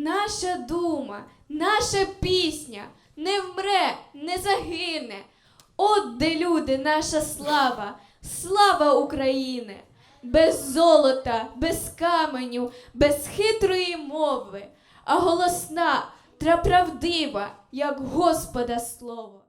Наша дума, наша пісня не вмре, не загине. От де люди, наша слава, слава України! Без золота, без каменю, без хитрої мови, а голосна та правдива, як Господа слово.